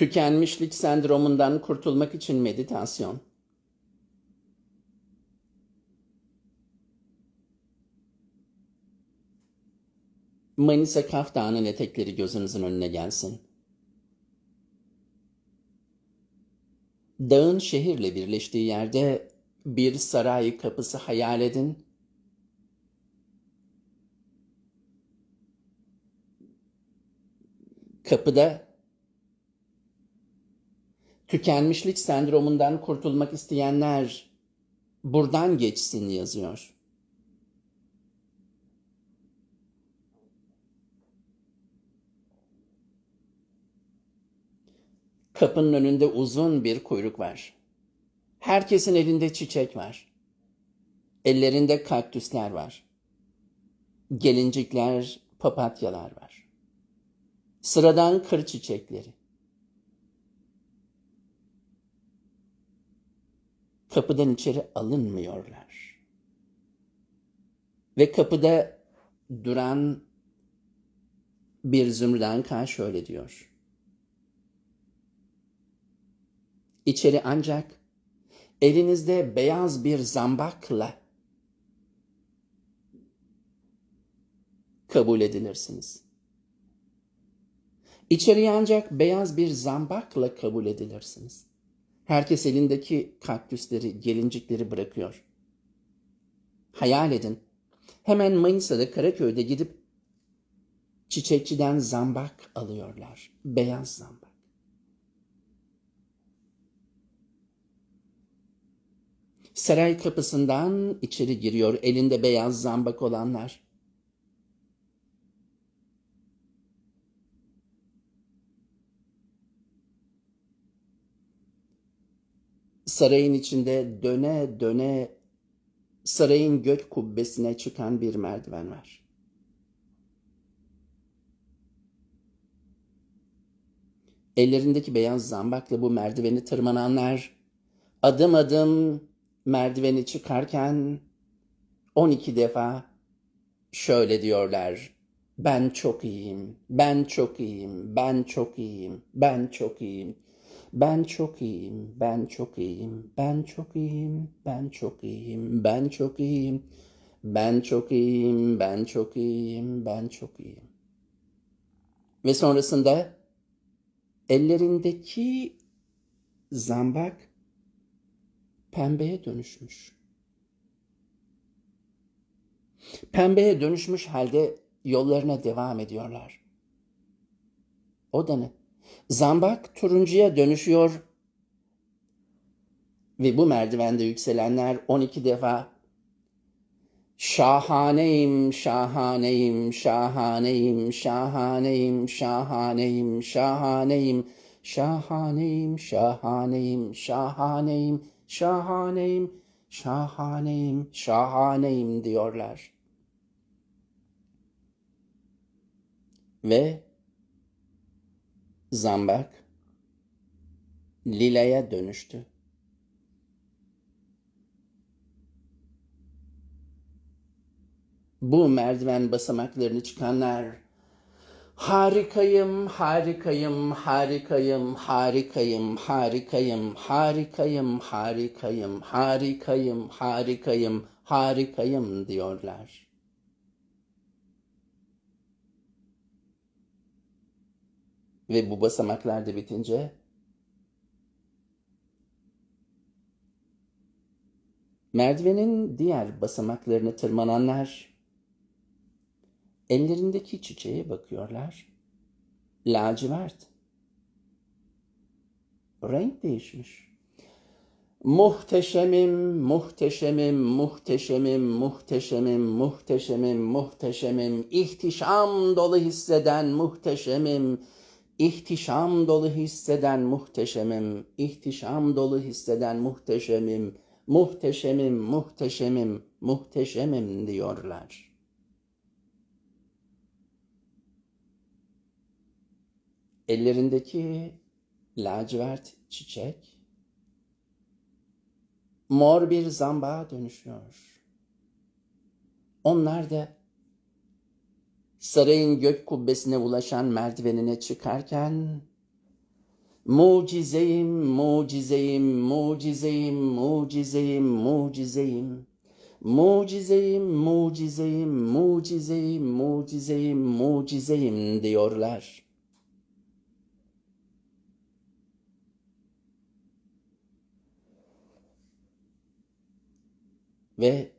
Tükenmişlik sendromundan kurtulmak için meditasyon. Manisa Kaf Dağı'nın etekleri gözünüzün önüne gelsin. Dağın şehirle birleştiği yerde bir saray kapısı hayal edin. Kapıda tükenmişlik sendromundan kurtulmak isteyenler buradan geçsin yazıyor. Kapının önünde uzun bir kuyruk var. Herkesin elinde çiçek var. Ellerinde kaktüsler var. Gelincikler, papatyalar var. Sıradan kır çiçekleri. Kapıdan içeri alınmıyorlar. Ve kapıda duran bir zümrüden kan şöyle diyor. İçeri ancak elinizde beyaz bir zambakla kabul edilirsiniz. İçeriye ancak beyaz bir zambakla kabul edilirsiniz. Herkes elindeki kaktüsleri, gelincikleri bırakıyor. Hayal edin. Hemen Manisa'da Karaköy'de gidip çiçekçiden zambak alıyorlar. Beyaz zambak. Saray kapısından içeri giriyor elinde beyaz zambak olanlar. Sarayın içinde döne döne sarayın gök kubbesine çıkan bir merdiven var. Ellerindeki beyaz zambakla bu merdiveni tırmananlar adım adım merdiveni çıkarken 12 defa şöyle diyorlar. Ben çok iyiyim, ben çok iyiyim, ben çok iyiyim, ben çok iyiyim. Ben çok iyiyim, ben çok iyiyim, ben çok iyiyim, ben çok iyiyim, ben çok iyiyim, ben çok iyiyim, ben çok iyiyim, ben çok iyiyim. Ve sonrasında ellerindeki zambak pembeye dönüşmüş. Pembeye dönüşmüş halde yollarına devam ediyorlar. O da ne? Zambak turuncuya dönüşüyor ve bu merdivende yükselenler 12 defa şahaneyim, şahaneyim, şahaneyim, şahaneyim, şahaneyim, şahaneyim, şahaneyim, şahaneyim, şahaneyim, şahaneyim, şahaneyim, şahaneyim diyorlar. Ve zambak lilaya dönüştü. Bu merdiven basamaklarını çıkanlar harikayım, harikayım, harikayım, harikayım, harikayım, harikayım, harikayım, harikayım, harikayım, harikayım diyorlar. Ve bu basamaklar da bitince merdivenin diğer basamaklarını tırmananlar ellerindeki çiçeğe bakıyorlar. Lacivert. Renk değişmiş. Muhteşemim, muhteşemim, muhteşemim, muhteşemim, muhteşemim, muhteşemim, ihtişam dolu hisseden muhteşemim, İhtişam dolu hisseden muhteşemim, ihtişam dolu hisseden muhteşemim, muhteşemim, muhteşemim, muhteşemim diyorlar. Ellerindeki lacivert çiçek mor bir zambağa dönüşüyor. Onlar da sarayın gök kubbesine ulaşan merdivenine çıkarken Mucizeyim, mucizeyim, mucizeyim, mucizeyim, mucizeyim. Mucizeyim, mucizeyim, mucizeyim, mucizeyim, mucizeyim diyorlar. Ve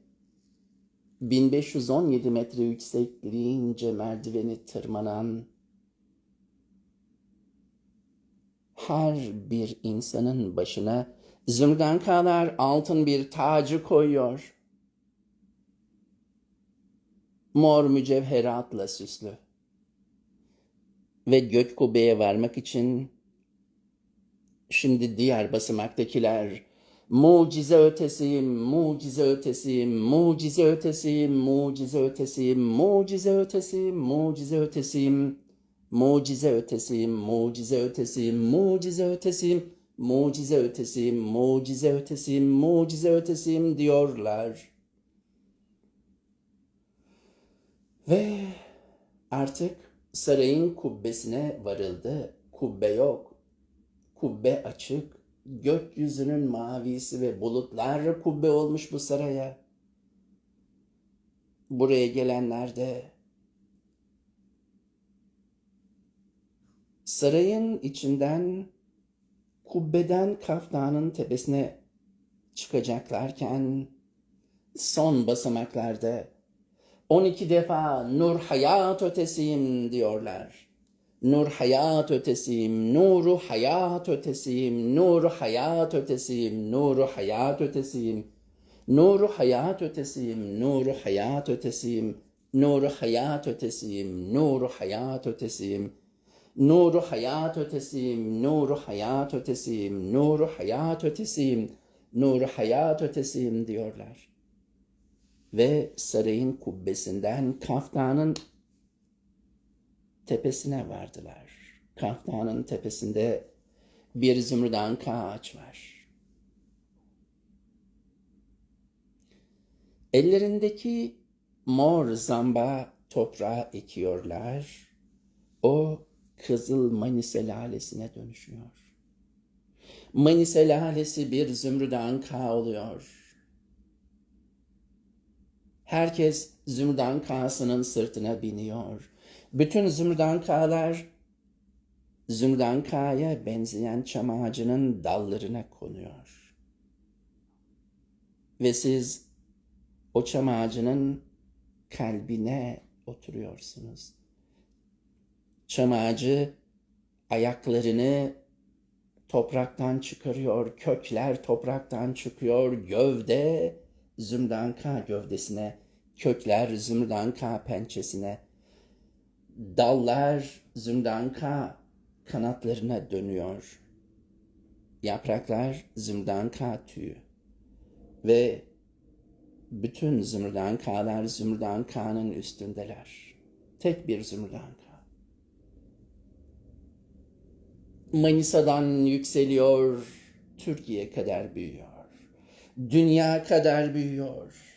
1517 metre yüksekliğince merdiveni tırmanan her bir insanın başına zümrüden kadar altın bir tacı koyuyor. Mor mücevheratla süslü. Ve gök kubbeye varmak için şimdi diğer basamaktakiler mucize ötesiyim, mucize ötesiyim, mucize ötesiyim, mucize ötesiyim, mucize ötesiyim, mucize ötesiyim, mucize ötesiyim, mucize ötesiyim, mucize ötesiyim, mucize ötesiyim, mucize ötesiyim, mucize ötesiyim diyorlar. Ve artık sarayın kubbesine varıldı. Kubbe yok. Kubbe açık. Gökyüzünün mavisi ve bulutlar kubbe olmuş bu saraya. Buraya gelenler de sarayın içinden kubbeden kaftanın tepesine çıkacaklarken son basamaklarda 12 defa nur hayat ötesiyim diyorlar. Nur hayat ötesiyim, nuru hayat ötesiyim, nuru hayat ötesiyim, nuru hayat ötesiyim. Nuru hayat ötesiyim, nuru hayat ötesiyim, nuru hayat ötesiyim, nuru hayat ötesiyim. Nuru hayat ötesiyim, nuru hayat ötesiyim, nuru hayat ötesiyim, nuru hayat ötesiyim diyorlar. Ve sarayın kubbesinden kaftanın tepesine vardılar. Kaftanın tepesinde bir zümrüdan ağaç var. Ellerindeki mor zamba toprağa ekiyorlar. O kızıl manise lalesine dönüşüyor. Manise lalesi bir zümrüdan ka oluyor. Herkes zümrüdan kağısının sırtına biniyor. Bütün zümrüdan kağıya benzeyen çam ağacının dallarına konuyor. Ve siz o çam ağacının kalbine oturuyorsunuz. Çam ağacı ayaklarını topraktan çıkarıyor, kökler topraktan çıkıyor, gövde zümrdanka gövdesine, kökler zümrdanka pençesine, dallar zümrdanka kanatlarına dönüyor. Yapraklar zümrdanka tüyü ve bütün zümrdankalar zümrdankanın üstündeler. Tek bir zümrdanka. Manisa'dan yükseliyor, Türkiye kadar büyüyor dünya kadar büyüyor.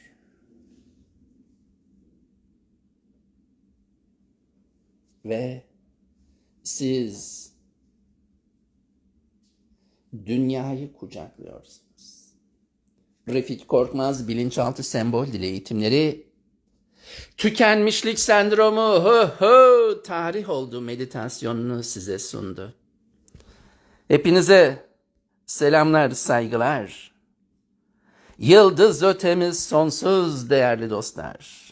Ve siz dünyayı kucaklıyorsunuz. Refik Korkmaz bilinçaltı sembol dili eğitimleri tükenmişlik sendromu hı hı tarih oldu meditasyonunu size sundu. Hepinize selamlar, saygılar. Yıldız ötemiz sonsuz değerli dostlar.